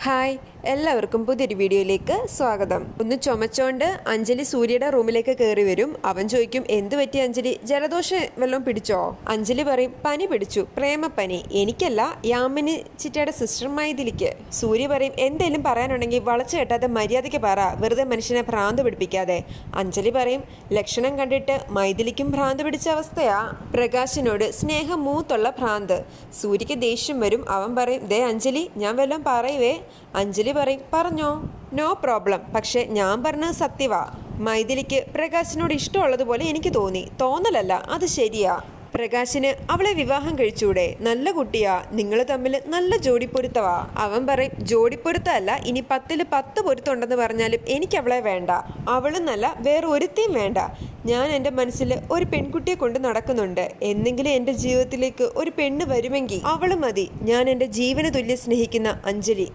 Hi എല്ലാവർക്കും പുതിയൊരു വീഡിയോയിലേക്ക് സ്വാഗതം. ഒന്ന് ചുമച്ചോണ്ട് അഞ്ജലി സൂര്യയുടെ റൂമിലേക്ക് കയറി വരും. അവൻ ചോദിക്കും എന്ത് പറ്റി അഞ്ജലി? ജലദോഷം വല്ലതും പിടിച്ചോ? അഞ്ജലി പറയും പനി പിടിച്ചു. പ്രേമപ്പനി. എനിക്കല്ല യാമിനി ചിറ്റയുടെ സിസ്റ്റർ ഇതിലേക്ക് സൂര്യ പറയും എന്തേലും പറയാനുണ്ടെങ്കിൽ വളച്ചു കെട്ടാതെ മര്യാദയ്ക്ക് പറ. വെറുതെ മനുഷ്യനെ ഭ്രാന്ത് പിടിപ്പിക്കാതെ. അഞ്ജലി പറയും ലക്ഷണം കണ്ടിട്ട് മൈഥിലിക്കും ഭ്രാന്ത് പിടിച്ച അവസ്ഥയാ. പ്രകാശിനോട് സ്നേഹം മൂത്തുള്ള ഭ്രാന്ത്. സൂര്യക്ക് ദേഷ്യം വരും. അവൻ പറയും ദേ അഞ്ജലി ഞാൻ വല്ലതും പറയുവേ. അഞ്ജലി പറയും പറഞ്ഞോ നോ പ്രോബ്ലം പക്ഷെ ഞാൻ പറഞ്ഞത് സത്യവാ. മൈഥിലിക്ക് പ്രകാശിനോട് ഇഷ്ടമുള്ളതുപോലെ എനിക്ക് തോന്നി. തോന്നലല്ല അത് ശരിയാ. പ്രകാശിന് അവളെ വിവാഹം കഴിച്ചൂടെ. നല്ല കുട്ടിയാ. നിങ്ങൾ തമ്മിൽ നല്ല ജോഡിപ്പൊരുത്തവാ. അവൻ പറയും ജോഡിപ്പൊരുത്തമല്ല. ഇനി പത്തിൽ പത്ത് പൊരുത്തമുണ്ടെന്ന് പറഞ്ഞാലും എനിക്ക് അവളെ വേണ്ട. അവളും നല്ല വേറെ വേണ്ട. ഞാൻ എന്റെ മനസ്സിൽ ഒരു പെൺകുട്ടിയെ കൊണ്ട് നടക്കുന്നുണ്ട്. എന്നെങ്കിലും എന്റെ ജീവിതത്തിലേക്ക് ഒരു പെണ്ണ് വരുമെങ്കിൽ അവൾ മതി. ഞാൻ എന്റെ ജീവന തുല്യ സ്നേഹിക്കുന്ന അഞ്ജലി.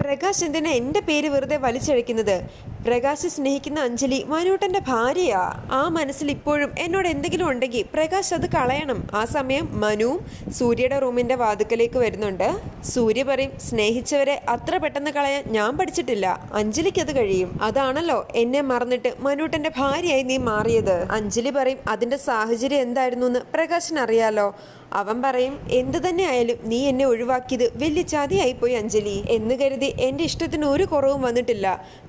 പ്രകാശ് എന്തിനാ എന്റെ പേര് വെറുതെ വലിച്ചഴക്കുന്നത് പ്രകാശ് സ്നേഹിക്കുന്ന അഞ്ജലി മനൂട്ടന്റെ ഭാര്യയാ. ആ മനസ്സിൽ ഇപ്പോഴും എന്നോട് എന്തെങ്കിലും ഉണ്ടെങ്കിൽ പ്രകാശ് അത് കളയണം. ആ സമയം മനുവും സൂര്യയുടെ റൂമിന്റെ വാതുക്കലേക്ക് വരുന്നുണ്ട്. സൂര്യ പറയും സ്നേഹിച്ചവരെ അത്ര പെട്ടെന്ന് കളയാൻ ഞാൻ പഠിച്ചിട്ടില്ല. അഞ്ജലിക്ക് അത് കഴിയും. അതാണല്ലോ എന്നെ മറന്നിട്ട് മനൂട്ടന്റെ ഭാര്യയായി നീ മാറിയത്. അഞ്ജലി പറയും അതിന്റെ സാഹചര്യം എന്തായിരുന്നു എന്ന് പ്രകാശിന് അറിയാലോ അവൻ പറയും എന്തു തന്നെ ആയാലും നീ എന്നെ ഒഴിവാക്കിയത് വലിയ ചതിയായിപ്പോയി അഞ്ജലി. എന്ന് കരുതി എന്റെ ഇഷ്ടത്തിന് ഒരു കുറവും വന്നിട്ടില്ല.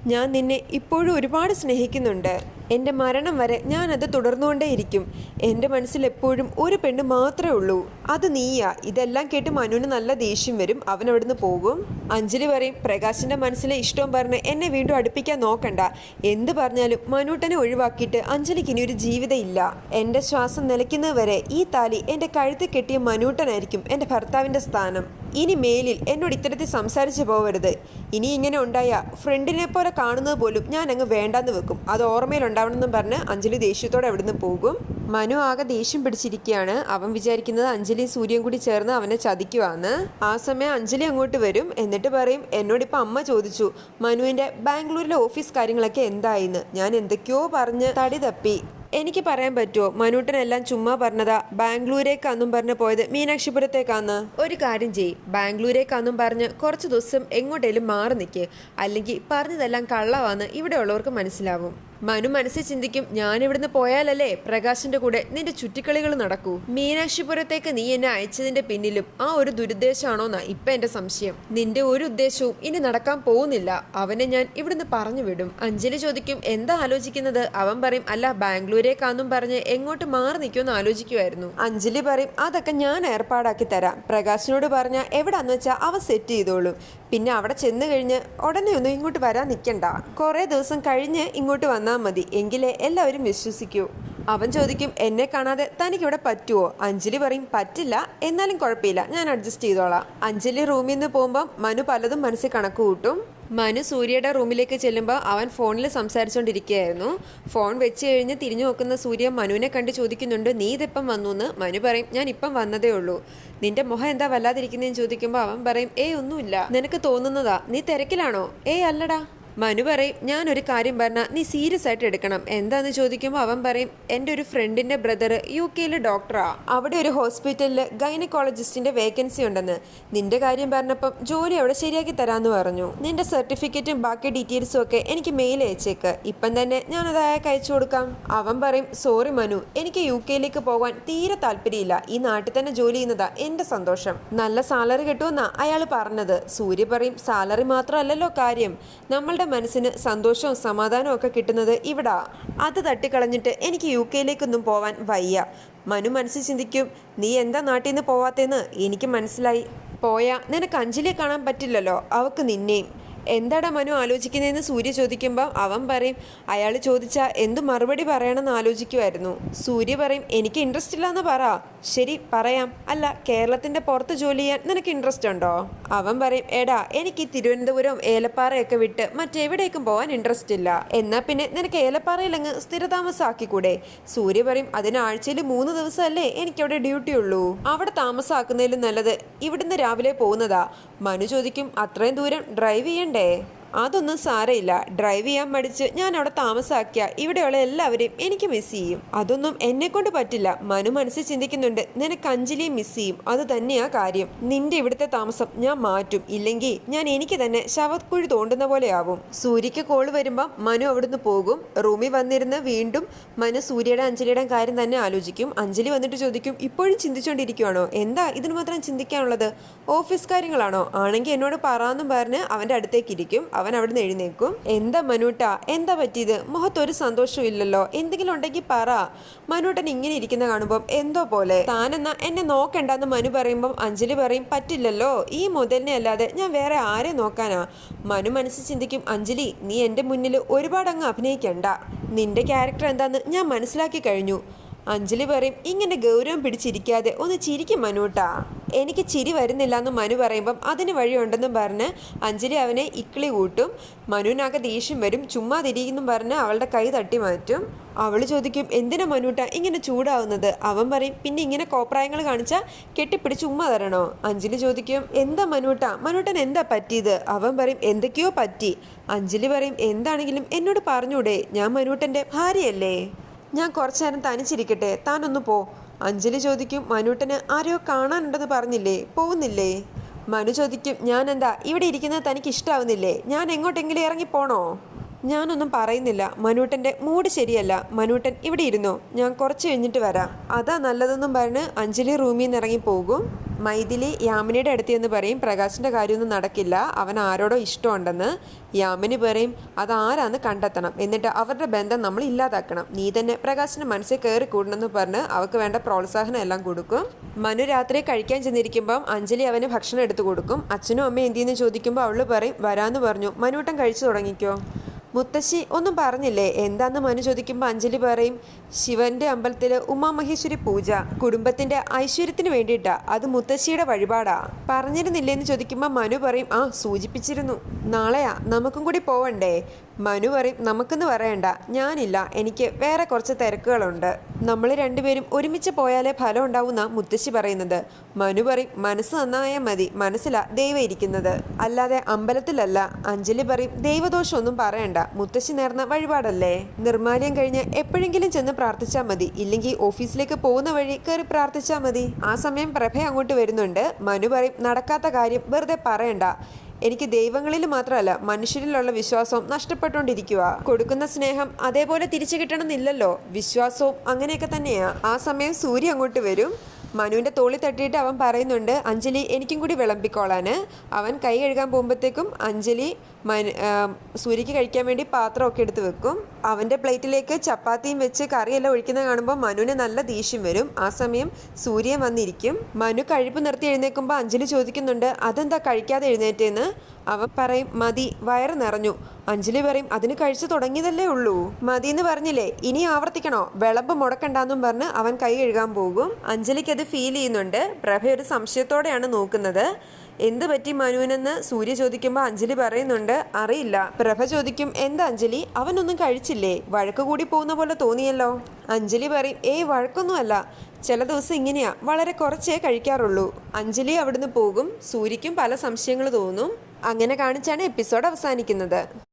ഞാൻ നിന്നെ ഇപ്പോഴും ഒരുപാട് സ്നേഹിക്കുന്നുണ്ട്. എന്റെ മരണം വരെ ഞാൻ അത് തുടർന്നുകൊണ്ടേയിരിക്കും. എന്റെ മനസ്സിൽ എപ്പോഴും ഒരു പെണ്ണ് മാത്രമേ ഉള്ളൂ. അത് നീയാ. ഇതെല്ലാം കേട്ട് മനുവിന് നല്ല ദേഷ്യം വരും. അവൻ അവിടുന്ന് പോകും? അഞ്ജലി പറയും പ്രകാശിന്റെ മനസ്സിലെ ഇഷ്ടം പറഞ്ഞ് എന്നെ വീണ്ടും അടുപ്പിക്കാൻ നോക്കണ്ട. എന്ത് പറഞ്ഞാലും മനുട്ടനെ ഒഴിവാക്കിയിട്ട് അഞ്ജലിക്ക് ഇനി ഒരു ജീവിതം ഇല്ല. എന്റെ ശ്വാസം നിലയ്ക്കുന്നത് വരെ ഈ താലി എന്റെ കഴുത്തിൽ കെട്ടിയ മനൂട്ടനായിരിക്കും എന്റെ ഭർത്താവിന്റെ സ്ഥാനം. ഇനി മേലിൽ എന്നോട് ഇത്തരത്തിൽ സംസാരിച്ചു പോകരുത് ഇനി ഇങ്ങനെ ഉണ്ടായ ഫ്രണ്ടിനെ പോലെ കാണുന്നത് പോലും ഞാൻ അങ്ങ് വേണ്ടാന്ന് വെക്കും. അത് ഓർമ്മയിൽ ഉണ്ടാവണമെന്നും പറഞ്ഞ് അഞ്ജലി ദേഷ്യത്തോടെ അവിടുന്ന് പോകും. മനു ആകെ ദേഷ്യം പിടിച്ചിരിക്കുകയാണ്. അവൻ വിചാരിക്കുന്നത് അഞ്ജലി സൂര്യൻ കൂടി ചേർന്ന് അവനെ ചതിക്കുവാന്ന്. ആ സമയം അഞ്ജലി അങ്ങോട്ട് വരും. എന്നിട്ട് പറയും എന്നോട് എന്നോടിപ്പോൾ അമ്മ ചോദിച്ചു മനുവിന്റെ ബാംഗ്ലൂരിലെ ഓഫീസ് കാര്യങ്ങളൊക്കെ എന്തായിന്ന്? ഞാൻ എന്തൊക്കെയോ പറഞ്ഞ് തടി തപ്പി. എനിക്ക് പറയാൻ പറ്റുമോ? മനുട്ടനെല്ലാം ചുമ്മാ പറഞ്ഞതാ ബാംഗ്ലൂരേക്കാന്നും പറഞ്ഞ് പോയത് മീനാക്ഷിപുരത്തേക്കാന്ന്. ഒരു കാര്യം ചെയ് ബാംഗ്ലൂരേക്കാന്നും പറഞ്ഞ് കുറച്ച് ദിവസം എങ്ങോട്ടേലും മാറി നിൽക്ക് അല്ലെങ്കിൽ പറഞ്ഞതെല്ലാം കള്ളവാന്ന് ഇവിടെയുള്ളവർക്ക് മനസ്സിലാവും. മനു മനസ്സിൽ ചിന്തിക്കും ഞാൻ ഇവിടുന്ന് പോയാലല്ലേ പ്രകാശിന്റെ കൂടെ നിന്റെ ചുറ്റിക്കളികൾ നടക്കൂ? മീനാക്ഷിപുരത്തേക്ക് നീ എന്നെ അയച്ചതിന്റെ പിന്നിലും ആ ഒരു ദുരുദ്ദേശമാണോന്നാ ഇപ്പൊ എന്റെ സംശയം. നിന്റെ ഒരു ഉദ്ദേശവും ഇനി നടക്കാൻ പോകുന്നില്ല. അവനെ ഞാൻ ഇവിടുന്ന് പറഞ്ഞു വിടും. അഞ്ജലി ചോദിക്കും എന്താ ആലോചിക്കുന്നത്? അവൻ പറയും അല്ല ബാംഗ്ലൂരേക്കാന്നും പറഞ്ഞ് എങ്ങോട്ട് മാറി നിൽക്കുമെന്ന് ആലോചിക്കുമായിരുന്നു അഞ്ജലി പറയും അതൊക്കെ ഞാൻ ഏർപ്പാടാക്കി തരാം. പ്രകാശിനോട് പറഞ്ഞ എവിടാന്ന് വെച്ചാൽ അവ സെറ്റ് ചെയ്തോളും. പിന്നെ അവിടെ ചെന്ന് കഴിഞ്ഞ് ഉടനെ ഒന്നും ഇങ്ങോട്ട് വരാൻ നിൽക്കണ്ട. കുറേ ദിവസം കഴിഞ്ഞ് ഇങ്ങോട്ട് വന്നാൽ മതി. എങ്കിലേ എല്ലാവരും വിശ്വസിക്കൂ. അവൻ ചോദിക്കും എന്നെ കാണാതെ തനിക്ക് ഇവിടെ പറ്റുമോ അഞ്ജലി പറയും പറ്റില്ല. എന്നാലും കുഴപ്പമില്ല. ഞാൻ അഡ്ജസ്റ്റ് ചെയ്തോളാം. അഞ്ജലി റൂമിൽ നിന്ന് പോകുമ്പം മനു പലതും മനസ്സിൽ കണക്ക് കൂട്ടും മനു സൂര്യയുടെ റൂമിലേക്ക് ചെല്ലുമ്പോൾ അവൻ ഫോണിൽ സംസാരിച്ചുകൊണ്ടിരിക്കുകയായിരുന്നു ഫോൺ വെച്ച് കഴിഞ്ഞ് തിരിഞ്ഞു നോക്കുന്ന സൂര്യ മനുവിനെ കണ്ട് ചോദിക്കുന്നുണ്ട് നീ ഇതിപ്പം വന്നു എന്ന് മനു പറയും ഞാൻ ഇപ്പം വന്നതേ ഉള്ളൂ. നിന്റെ മുഖം എന്താ വല്ലാതിരിക്കുന്നതെന്ന് ചോദിക്കുമ്പോൾ അവൻ പറയും ഏയ് ഒന്നുമില്ല. നിനക്ക് തോന്നുന്നതാ. നീ തിരക്കിലാണോ? ഏയ് അല്ലടാ. മനു പറയും ഞാനൊരു കാര്യം പറഞ്ഞാൽ നീ സീരിയസ് ആയിട്ട് എടുക്കണം. എന്താന്ന് ചോദിക്കുമ്പോൾ അവൻ പറയും എന്റെ ഒരു ഫ്രണ്ടിന്റെ ബ്രദർ യു കെയിലെ ഡോക്ടറാ. അവിടെ ഒരു ഹോസ്പിറ്റലിൽ ഗൈനക്കോളജിസ്റ്റിന്റെ വേക്കൻസി ഉണ്ടെന്ന്. നിന്റെ കാര്യം പറഞ്ഞപ്പം ജോലി അവിടെ ശരിയാക്കി തരാമെന്ന് പറഞ്ഞു. നിന്റെ സർട്ടിഫിക്കറ്റും ബാക്കി ഡീറ്റെയിൽസും ഒക്കെ എനിക്ക് മെയിൽ അയച്ചേക്ക്. ഇപ്പം തന്നെ ഞാനത് അയാൾക്ക് അയച്ചു കൊടുക്കാം. അവൻ പറയും സോറി മനു എനിക്ക് യു കെയിലേക്ക് പോകാൻ തീരെ താല്പര്യമില്ല. ഈ നാട്ടിൽ തന്നെ ജോലി ചെയ്യുന്നതാ എന്റെ സന്തോഷം. നല്ല സാലറി കിട്ടുമെന്നാ അയാൾ പറഞ്ഞത്. സൂര്യ പറയും സാലറി മാത്രമല്ലല്ലോ കാര്യം. നമ്മളുടെ മനസ്സിന് സന്തോഷവും സമാധാനവും ഒക്കെ കിട്ടുന്നത് ഇവിടാ. അത് തട്ടിക്കളഞ്ഞിട്ട് എനിക്ക് യു കെയിലേക്കൊന്നും പോവാൻ വയ്യ. മനു മനസ്സിൽ ചിന്തിക്കും നീ എന്താ നാട്ടിൽ നിന്ന് പോവാത്തേന്ന്? എനിക്ക് മനസ്സിലായി. പോയാ നിനക്ക് അഞ്ജലിയെ കാണാൻ പറ്റില്ലല്ലോ. അവക്ക് നിന്നെയും. എന്താടാ മനു ആലോചിക്കുന്നതെന്ന് സൂര്യ ചോദിക്കുമ്പോൾ അവൻ പറയും അയാൾ ചോദിച്ചാൽ എന്തു മറുപടി പറയണമെന്ന് ആലോചിക്കുമായിരുന്നു സൂര്യ പറയും എനിക്ക് ഇൻട്രസ്റ്റ് ഇല്ലയെന്ന് പറ. ശരി പറയാം. അല്ല കേരളത്തിന്റെ പുറത്ത് ജോലി ചെയ്യാൻ നിനക്ക് ഇൻട്രസ്റ്റ് ഉണ്ടോ? അവൻ പറയും എടാ എനിക്ക് തിരുവനന്തപുരം ഏലപ്പാറയൊക്കെ വിട്ട് മറ്റെവിടേക്കും പോകാൻ ഇൻട്രസ്റ്റ് ഇല്ല. എന്നാൽ പിന്നെ നിനക്ക് ഏലപ്പാറയിൽ അങ്ങ് സ്ഥിരതാമസമാക്കിക്കൂടെ സൂര്യ പറയും അതിന് ആഴ്ചയിൽ മൂന്ന് ദിവസമല്ലേ എനിക്കവിടെ ഡ്യൂട്ടി ഉള്ളൂ. അവിടെ താമസമാക്കുന്നതിലും നല്ലത് ഇവിടുന്ന് രാവിലെ പോകുന്നതാ. മനു ചോദിക്കും അത്രയും ദൂരം ഡ്രൈവ് ചെയ്യണ്ടേ day അതൊന്നും സാരയില്ല ഡ്രൈവ് ചെയ്യാൻ മടിച്ച് ഞാൻ അവിടെ താമസാക്കിയ ഇവിടെയുള്ള എല്ലാവരെയും എനിക്ക് മിസ് ചെയ്യും. അതൊന്നും എന്നെ കൊണ്ട് പറ്റില്ല. മനു മനസ്സിൽ ചിന്തിക്കുന്നുണ്ട് നിനക്ക് അഞ്ജലിയെ മിസ് ചെയ്യും. അത് തന്നെയാ കാര്യം. നിന്റെ ഇവിടുത്തെ താമസം ഞാൻ മാറ്റും. ഇല്ലെങ്കിൽ ഞാൻ എനിക്ക് തന്നെ ശവക്കുഴി തോണ്ടുന്ന പോലെയാവും സൂര്യക്ക് കോൾ വരുമ്പം മനു അവിടുന്ന് പോകും. റൂമിൽ വന്നിരുന്ന് വീണ്ടും മനു സൂര്യയുടെ അഞ്ജലിയുടെ കാര്യം തന്നെ ആലോചിക്കും. അഞ്ജലി വന്നിട്ട് ചോദിക്കും ഇപ്പോഴും ചിന്തിച്ചുകൊണ്ടിരിക്കുവാണോ എന്താ ഇതിന് മാത്രം ചിന്തിക്കാനുള്ളത്? ഓഫീസ് കാര്യങ്ങളാണോ? ആണെങ്കിൽ എന്നോട് പറഞ്ഞു പറഞ്ഞ് അവന്റെ അടുത്തേക്ക് ഇരിക്കും. അവൻ അവിടുന്ന് എഴുന്നേക്കും എന്താ മനൂട്ട? എന്താ പറ്റിയത്? മുഖത്തൊരു സന്തോഷവും ഇല്ലല്ലോ. എന്തെങ്കിലും ഉണ്ടെങ്കിൽ പറ. മനുട്ടൻ ഇങ്ങനെ ഇരിക്കുന്ന കാണുമ്പോൾ എന്തോ പോലെ. താനെന്നാ എന്നെ നോക്കണ്ടെന്ന് മനു പറയുമ്പോൾ അഞ്ജലി പറയും പറ്റില്ലല്ലോ. ഈ മുതലിനെ അല്ലാതെ ഞാൻ വേറെ ആരെ നോക്കാനാ? മനു മനസ്സിൽ ചിന്തിക്കും അഞ്ജലി നീ എന്റെ മുന്നിൽ ഒരുപാട് അങ്ങ് അഭിനയിക്കണ്ട. നിന്റെ ക്യാരക്ടർ എന്താന്ന് ഞാൻ മനസ്സിലാക്കി കഴിഞ്ഞു. അഞ്ജലി പറയും ഇങ്ങനെ ഗൗരവം പിടിച്ചിരിക്കാതെ ഒന്ന് ചിരിക്കും മനുട്ടാ. എനിക്ക് ചിരി വരുന്നില്ല എന്ന് മനു പറയുമ്പം അതിന് വഴിയുണ്ടെന്നും പറഞ്ഞ് അഞ്ജലി അവനെ ഇക്കിളി കൂട്ടും. മനുവിനാകെ ദേഷ്യം വരും. ചുമ്മാ തിരിയുന്നു പറഞ്ഞ് അവളുടെ കൈ തട്ടി മാറ്റും. അവൾ ചോദിക്കും എന്തിനാ മനുട്ട ഇങ്ങനെ ചൂടാവുന്നത്? അവൻ പറയും പിന്നെ ഇങ്ങനെ കോപ്രായങ്ങൾ കാണിച്ചാൽ കെട്ടിപ്പിടിച്ച് ഉമ്മ തരണോ? അഞ്ജലി ചോദിക്കും എന്താ മനുട്ട? മനുട്ടൻ എന്താ പറ്റിയത്? അവൻ പറയും എന്തൊക്കെയോ പറ്റി. അഞ്ജലി പറയും എന്താണെങ്കിലും എന്നോട് പറഞ്ഞൂടെ. ഞാൻ മനുട്ടന്റെ ഭാര്യയല്ലേ? ഞാൻ കുറച്ചു നേരം തനിച്ചിരിക്കട്ടെ. താനൊന്ന് പോ. അഞ്ജലി ചോദിക്കും മനുട്ടന് ആരെയോ കാണാനുണ്ടെന്ന് പറഞ്ഞില്ലേ? പോകുന്നില്ലേ? മനു ചോദിക്കും ഞാൻ എന്താ ഇവിടെ ഇരിക്കുന്നത് തനിക്ക് ഇഷ്ടാവുന്നില്ലേ ഞാൻ എങ്ങോട്ടെങ്കിലും ഇറങ്ങി പോണോ? ഞാനൊന്നും പറയുന്നില്ല. മനൂട്ടന്റെ മൂഡ് ശരിയല്ല. മനുട്ടൻ ഇവിടെ ഇരുന്നു. ഞാൻ കുറച്ച് കഴിഞ്ഞിട്ട് വരാം. അതാ നല്ലതെന്നും പറഞ്ഞ് അഞ്ജലി റൂമിൽ നിന്ന് ഇറങ്ങി പോകും. മൈഥിലി യാമിനിയുടെ അടുത്ത് എന്ന് പറയും പ്രകാശിന്റെ കാര്യമൊന്നും നടക്കില്ല അവൻ ആരോടോ ഇഷ്ടമുണ്ടെന്ന് യാമിനി പറയും അതാരാന്ന് കണ്ടെത്തണം. എന്നിട്ട് അവരുടെ ബന്ധം നമ്മൾ ഇല്ലാതാക്കണം. നീ തന്നെ പ്രകാശിന്റെ മനസ്സിൽ കയറി കൂടണമെന്ന് പറഞ്ഞ് അവൾക്ക് വേണ്ട പ്രോത്സാഹനം എല്ലാം കൊടുക്കും. മനു രാത്രി കഴിക്കാൻ ചെന്നിരിക്കുമ്പം അഞ്ജലി അവന് ഭക്ഷണം എടുത്തു കൊടുക്കും. അച്ഛനും അമ്മയും എന്തിയെന്ന് ചോദിക്കുമ്പോൾ അവൾ പറയും വരാമെന്ന് പറഞ്ഞു. മനുവട്ടം കഴിച്ചു തുടങ്ങിക്കോ. മുത്തശ്ശി ഒന്നും പറഞ്ഞില്ലേ? എന്താന്ന് മനു ചോദിക്കുമ്പോൾ അഞ്ജലി പറയും ശിവന്റെ അമ്പലത്തിൽ ഉമാമഹേശ്വരി പൂജ. കുടുംബത്തിന്റെ ഐശ്വര്യത്തിന് വേണ്ടിയിട്ടാ. അത് മുത്തശ്ശിയുടെ വഴിപാടാ. പറഞ്ഞിരുന്നില്ലേന്ന് ചോദിക്കുമ്പോൾ മനു പറയും ആ സൂചിപ്പിച്ചിരുന്നു. നാളെയാ. നമുക്കും കൂടി പോവണ്ടേ? മനു പറയും നമുക്കെന്ന് പറയണ്ട. ഞാനില്ല. എനിക്ക് വേറെ കുറച്ച് തിരക്കുകളുണ്ട്. നമ്മൾ രണ്ടുപേരും ഒരുമിച്ച് പോയാലേ ഫലം ഉണ്ടാവുന്ന മുത്തശ്ശി പറയുന്നത്. മനു പറയും മനസ്സ് നന്നായാൽ മതി. മനസ്സില ദൈവം ഇരിക്കുന്നത്. അല്ലാതെ അമ്പലത്തിലല്ല. അഞ്ജലി പറയും ദൈവദോഷമൊന്നും പറയണ്ട. മുത്തശ്ശി നേർന്ന വഴിപാടല്ലേ? നിർമ്മാല്യം കഴിഞ്ഞ് എപ്പോഴെങ്കിലും ചെന്ന് പ്രാർത്ഥിച്ചാൽ മതി. ഇല്ലെങ്കിൽ ഓഫീസിലേക്ക് പോകുന്ന വഴി കയറി പ്രാർത്ഥിച്ചാൽ മതി. ആ സമയം പ്രഭ അങ്ങോട്ട് വരുന്നുണ്ട്. മനു പറയും നടക്കാത്ത കാര്യം വെറുതെ പറയണ്ട. എനിക്ക് ദൈവങ്ങളിൽ മാത്രമല്ല മനുഷ്യരിലുള്ള വിശ്വാസവും നഷ്ടപ്പെട്ടുകൊണ്ടിരിക്കുക. കൊടുക്കുന്ന സ്നേഹം അതേപോലെ തിരിച്ചു കിട്ടണമെന്നില്ലല്ലോ. വിശ്വാസവും അങ്ങനെയൊക്കെ തന്നെയാ. ആ സമയം സൂര്യ അങ്ങോട്ട് വരും. മനുവിന്റെ തോളി തട്ടിയിട്ട് അവൻ പറയുന്നുണ്ട് അഞ്ജലി എനിക്കും കൂടി വിളമ്പിക്കോളാന് അവൻ കൈ കഴുകാൻ പോകുമ്പോഴത്തേക്കും അഞ്ജലി മനു സൂര്യക്ക് കഴിക്കാൻ വേണ്ടി പാത്രമൊക്കെ എടുത്ത് വെക്കും. അവന്റെ പ്ലേറ്റിലേക്ക് ചപ്പാത്തിയും വെച്ച് കറിയെല്ലാം ഒഴിക്കുന്നത് കാണുമ്പോൾ മനുവിന് നല്ല ദേഷ്യം വരും. ആ സമയം സൂര്യൻ വന്നിരിക്കും. മനു കഴിപ്പ് നിർത്തി എഴുന്നേൽക്കുമ്പോൾ അഞ്ജലി ചോദിക്കുന്നുണ്ട് അതെന്താ കഴിക്കാതെ എഴുന്നേറ്റേന്ന്? അവൻ പറയും മതി വയറ് നിറഞ്ഞു. അഞ്ജലി പറയും അതിന് കഴിച്ചു തുടങ്ങിയതല്ലേ ഉള്ളൂ. മതി എന്ന് പറഞ്ഞില്ലേ ഇനി ആവർത്തിക്കണോ? വിളമ്പ് മുടക്കണ്ടെന്നും പറഞ്ഞ് അവൻ കൈ കഴുകാൻ പോകും. അഞ്ജലിക്ക് അത് ഫീൽ ചെയ്യുന്നുണ്ട്. പ്രഭ ഒരു സംശയത്തോടെയാണ് നോക്കുന്നത്. എന്ത് പറ്റി മനുവിനെന്ന് സൂര്യ ചോദിക്കുമ്പോൾ അഞ്ജലി പറയുന്നുണ്ട് അറിയില്ല. പ്രഭ ചോദിക്കും എന്താ അഞ്ജലി? അവനൊന്നും കഴിച്ചില്ലേ? വഴക്ക് കൂടി പോകുന്ന പോലെ തോന്നിയല്ലോ. അഞ്ജലി പറയും ഏയ് വഴക്കൊന്നുമല്ല. ചില ദിവസം ഇങ്ങനെയാ. വളരെ കുറച്ചേ കഴിക്കാറുള്ളൂ. അഞ്ജലി അവിടുന്ന് പോകും. സൂര്യക്കും പല സംശയങ്ങൾ തോന്നും. അങ്ങനെ കാണിച്ചാണ് എപ്പിസോഡ് അവസാനിക്കുന്നത്.